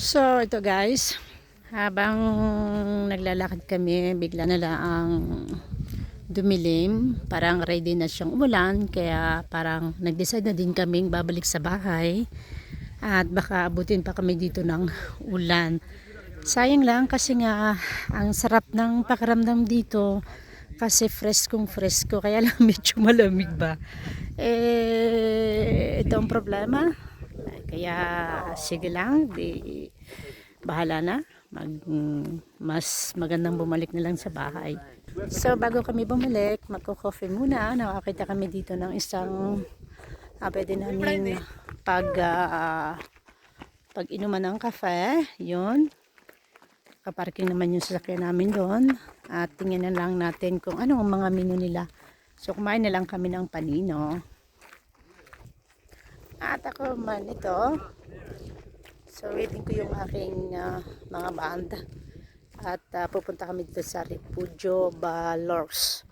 So, ito guys, habang naglalakad kami, bigla na lang ang dumilim. Parang ready na siyang umulan, kaya parang nag-decide na din kaming babalik sa bahay. At baka abutin pa kami dito ng ulan. Sayang lang kasi nga ang sarap ng pakiramdam dito kasi freskong fresko kaya lang medyo malamig ba. Eh, ito ang problema. Kaya sige lang, di bahala na. Mag, mas magandang bumalik na lang sa bahay. So bago kami bumalik, magko-coffee muna. Nakakita kami dito ng isang uh, pwede namin pag ah, pag inuman ng kafe, yun. Kaparking naman yung sasakyan namin doon. At tingnan na lang natin kung ano ang mga menu nila. So kumain na lang kami ng panino. At ako man ito. So waiting ko yung aking ah, mga banda. At ah, pupunta kami dito sa Refugio Balors.